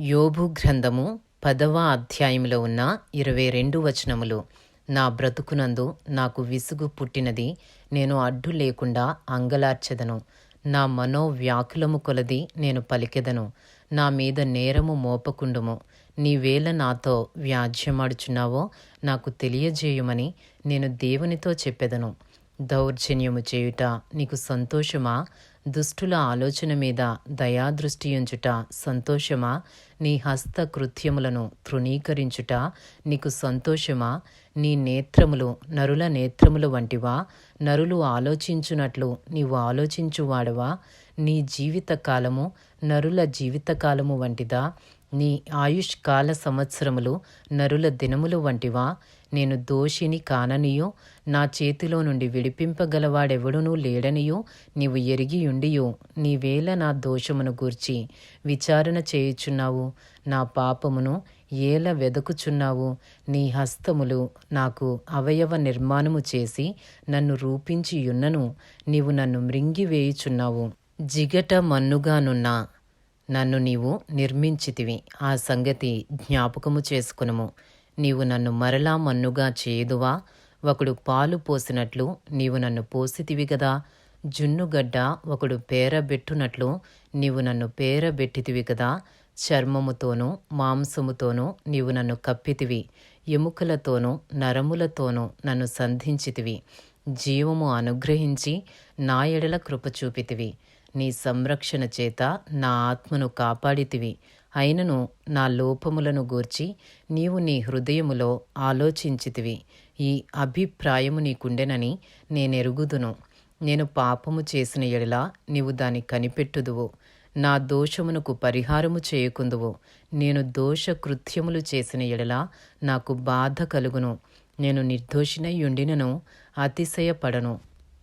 యోబు గ్రంథము పదవ అధ్యాయంలో ఉన్న ఇరవై రెండు వచనములు. నా బ్రతుకునందు నాకు విసుగు పుట్టినది నేను అడ్డు లేకుండా అంగలార్చెదను. నా మనోవ్యాకులము కొలది నేను పలికెదను. నా మీద నేరము మోపకుండుము. నీవేళ నాతో వ్యాజ్యమాడుచున్నావో నాకు తెలియజేయుమని నేను దేవునితో చెప్పెదను. దౌర్జన్యము చేయుట నీకు సంతోషమా? దుష్టుల ఆలోచన మీద దయాదృష్టి ఉంచుట సంతోషమా? నీ హస్త కృత్యములను తృణీకరించుట నీకు సంతోషమా? నీ నేత్రములు నరుల నేత్రములు వంటివా? నరులు ఆలోచించునట్లు నీవు ఆలోచించువాడవా? నీ జీవితకాలము నరుల జీవితకాలము వంటిదా? నీ ఆయుష్ కాల సంవత్సరములు నరుల దినములు వంటివా? నేను దోషిని కాననియో నా చేతిలో నుండి విడిపింపగలవాడెవడునూ లేడనియో నీవు ఎరిగియుండియో నీవేళ నా దోషమును గూర్చి విచారణ చేయుచున్నావు నా పాపమును ఏల వెదకుచున్నావు నీ హస్తములు నాకు అవయవ నిర్మాణము చేసి నన్ను రూపించియున్నను నీవు నన్ను మృంగివేయుచున్నావు. జిగట మన్నుగానున్న నన్ను నీవు నిర్మించితివి. ఆ సంగతి జ్ఞాపకము చేసుకునుము. నీవు నన్ను మరలా మన్నుగా చేయుదువా? ఒకడు పాలు పోసినట్లు నీవు నన్ను పోసితివి గదా? జున్నుగడ్డ ఒకడు పేరబెట్టునట్లు నీవు నన్ను పేరబెట్టితివి కదా చర్మముతోనూ మాంసముతోనూ నీవు నన్ను కప్పితివి. ఎముకలతోనూ నరములతోనూ నన్ను సంధించితివి. జీవము అనుగ్రహించి నా ఎడల కృప చూపితివి. నీ సంరక్షణ చేత నా ఆత్మను కాపాడితివి. అయినను నా లోపములను గూర్చి నీవు నీ హృదయములో ఆలోచించితివి. ఈ అభిప్రాయము నీకుండెనని నేనెరుగుదును. నేను పాపము చేసిన ఎడల నీవు దాన్ని కనిపెట్టుదువు. నా దోషమునకు పరిహారము చేయకుందువు. నేను దోష కృత్యములు చేసిన ఎడల నాకు బాధ కలుగును. నేను నిర్దోషినై అతిశయపడను.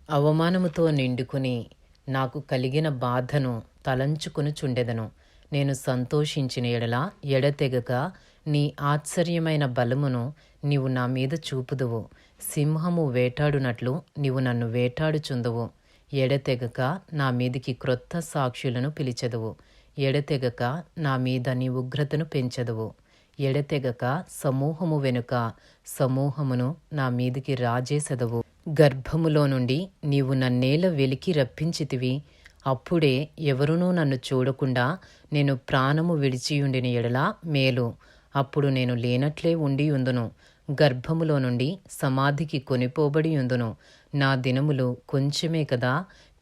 అవమానముతో నిండుకుని నాకు కలిగిన బాధను తలంచుకొనుచుండెదను. నేను సంతోషించిన ఎడల ఎడతెగక నీ ఆశ్చర్యమైన బలమును నీవు నా మీద చూపుదువు. సింహము వేటాడునట్లు నీవు నన్ను వేటాడుచుందువు. ఎడతెగక నా మీదికి క్రొత్త సాక్షులను పిలిచెదవు. ఎడతెగక నా మీద నీ ఉగ్రతను పెంచెదవు. ఎడతెగక సమూహము వెనుక సమూహమును నా మీదికి రాజేసెదవు. గర్భములో నుండి నీవు నన్నేల వెలికి రప్పించితివి. అప్పుడే ఎవరునూ నన్ను చూడకుండా నేను ప్రాణము విడిచియుండిన ఎడల మేలు. అప్పుడు నేను లేనట్లే ఉండి ఉందును గర్భములో నుండి సమాధికి కొనిపోబడి ఉందును నా దినములు కొంచెమే కదా.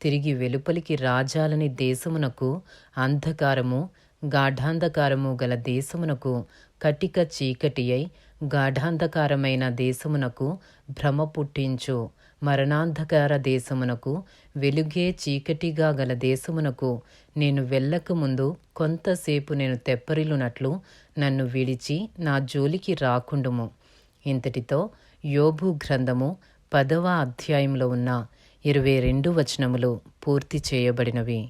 తిరిగి వెలుపలికి రాజాలని దేశమునకు అంధకారము గాఢాంధకారము గల దేశమునకు కటిక చీకటి అయి గాఢాంధకారమైన దేశమునకు భ్రమ పుట్టించు. మరణాంధకార దేశమునకు వెలుగే చీకటిగా గల దేశమునకు నేను వెళ్ళక ముందు కొంతసేపు నేను తెప్పరిలునట్లు నన్ను విడిచి నా జోలికి రాకుండుము. ఇంతటితో యోబు గ్రంథము పదవ అధ్యాయంలో ఉన్న ఇరవై రెండు వచనములు పూర్తి చేయబడినవి.